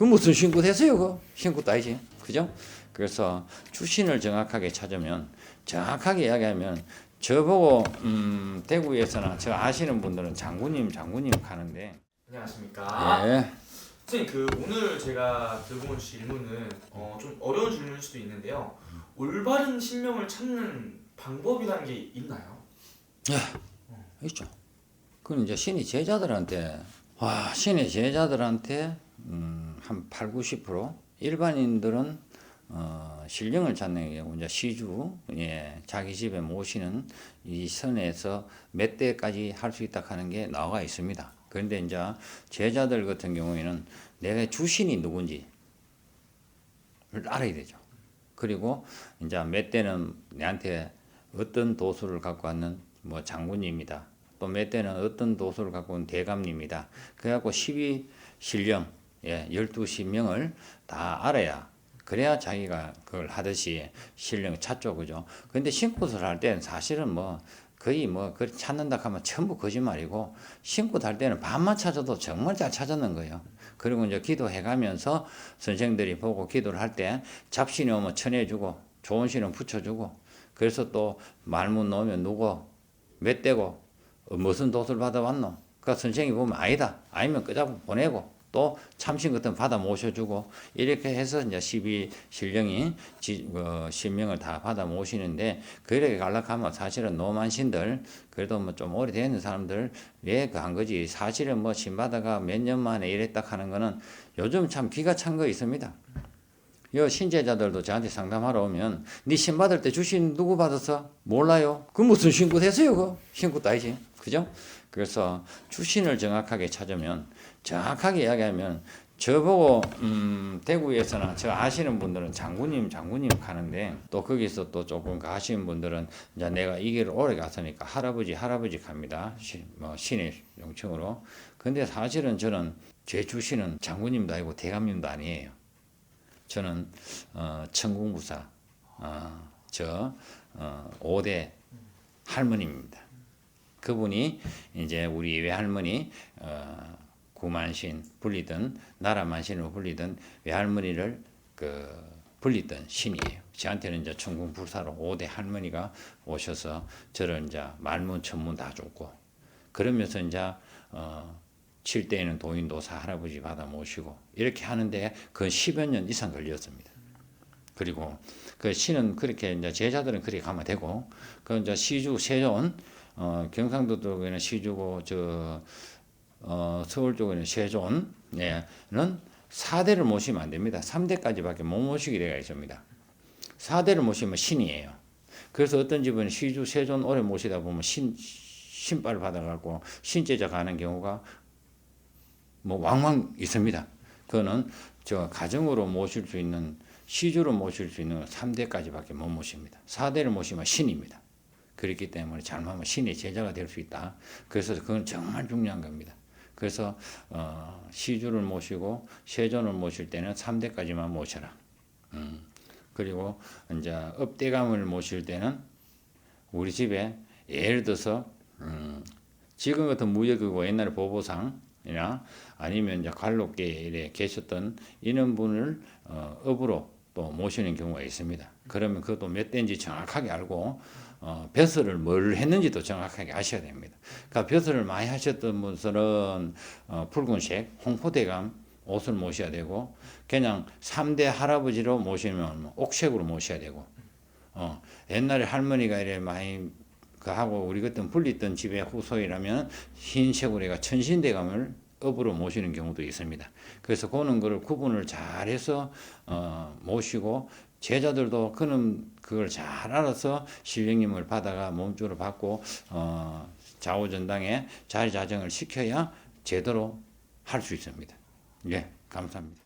그 무슨 신고 됐어요, 그 신고도 아니지, 그죠? 그래서 주신을 정확하게 찾으면 정확하게 이야기하면 저보고 음, 대구에서나 저 아시는 분들은 장군님, 장군님 하는데 안녕하십니까. 예, 선생님 그 오늘 제가 들고 온 질문은 어, 좀 어려운 질문일 수도 있는데요. 올바른 신명을 찾는 방법이라는 게 있나요? 있죠. 그건 이제 신이 제자들한테 와 신의 제자들한테 음, 한 8, 90% 일반인들은 어, 신령을 찾는 경우 이제 시주 예, 자기 집에 모시는 이 선에서 몇 대까지 할 수 있다 하는 게 나와 있습니다. 그런데 이제 제자들 같은 경우에는 내가 주신이 누군지를 알아야 되죠. 그리고 이제 몇 대는 내한테 어떤 도수를 갖고 왔는 뭐 장군입니다. 또 몇 대는 어떤 도수를 갖고 온 대감입니다. 그래갖고 12 신령, 예, 12신명을 다 알아야 그래야 자기가 그걸 하듯이 신령 찾죠, 그죠? 근데 신굿을 할 때는 사실은 뭐 거의 뭐그 찾는다 하면 전부 거짓말이고 신굿 할 때는 반만 찾아도 정말 잘 찾았는 거예요. 그리고 이제 기도해 가면서 선생들이 보고 기도를 할 때 잡신이 오면 쳐내주고 좋은 신은 붙여 주고 그래서 또 말문 놓으면 누구 몇 대고 어, 무슨 도수를 받아왔노? 그 선생이 보면 아니다. 아니면 끄잡고 보내고 또 참신 같은 받아 모셔주고 이렇게 해서 이제 12 신령이 지, 어, 신명을 다 받아 모시는데 그렇게 갈락하면 사실은 노만신들 그래도 뭐 좀 오래된 사람들 왜그한 거지 사실은 뭐 신받아가 몇 년 만에 이랬다 하는 거는 요즘 참 기가 찬 거 있습니다. 여 신제자들도 저한테 상담하러 오면 네 신 받을 때 주신 누구 받았어? 몰라요. 그 무슨 신고 됐어요? 그 신고도 아니지. 그죠? 그래서 주신을 정확하게 찾으면 정확하게 이야기하면 저보고 음, 대구에서나 저 아시는 분들은 장군님 장군님 하는데 또 거기서 또 조금 가시는 분들은 이제 내가 이 길을 오래 갔으니까 할아버지 할아버지 갑니다. 시, 뭐 신의 용칭으로. 근데 사실은 저는 제 주신은 장군님도 아니고 대감님도 아니에요. 저는 어, 천궁부사 어, 저 어, 5대 할머니입니다. 그분이 이제 우리 외할머니 어, 구만신 불리던 나라만신으로 불리던 외할머니를 그 불리던 신이에요. 저한테는 이제 천궁불사로 5대 할머니가 오셔서 저를 이제 말문 천문 다 줬고 그러면서 이제 어 7대에는 도인도사 할아버지 받아 모시고 이렇게 하는데 그 10여 년 이상 걸렸습니다. 그리고 그 신은 그렇게 이제 제자들은 그렇게 가면 되고 그 이제 시주 세존 어 경상도 쪽에는 시주고 저 어, 서울 쪽에는 세존 예,는 4대를 모시면 안 됩니다. 3대까지밖에 못 모시게 되어 있습니다. 4대를 모시면 신이에요. 그래서 어떤 집은 시주 세존 오래 모시다 보면 신 신발을 받아갖고 신제자 가는 경우가 뭐 왕왕 있습니다. 그거는 저 가정으로 모실 수 있는 시주로 모실 수 있는 3대까지밖에 못 모십니다. 4대를 모시면 신입니다. 그렇기 때문에 잘못하면 신의 제자가 될 수 있다. 그래서 그건 정말 중요한 겁니다. 그래서 어, 시주를 모시고 세존을 모실 때는 3대까지만 모셔라. 음. 그리고 이제 업대감을 모실 때는 우리 집에 예를 들어서 음, 지금 같은 무역이고 옛날에 보보상이나 아니면 이제 관록계에 계셨던 이런 분을 어, 업으로 또 모시는 경우가 있습니다. 그러면 그것도 몇 대인지 정확하게 알고 어, 벼슬을 뭘 했는지도 정확하게 아셔야 됩니다. 그러니까 벼슬을 많이 하셨던 분들은 어, 붉은색 홍포대감 옷을 모셔야 되고 그냥 3대 할아버지로 모시면 뭐 옥색으로 모셔야 되고 어, 옛날에 할머니가 이래 많이 그 하고 우리 그때 불리던 집의 후손이라면 흰색으로 해가 천신대감을 업으로 모시는 경우도 있습니다. 그래서 그는 거를 구분을 잘해서 어, 모시고 제자들도 그는 그걸 잘 알아서 신령님을 받아가 몸주로 받고 어, 좌우전당에 자리자정을 시켜야 제대로 할 수 있습니다. 예, 감사합니다.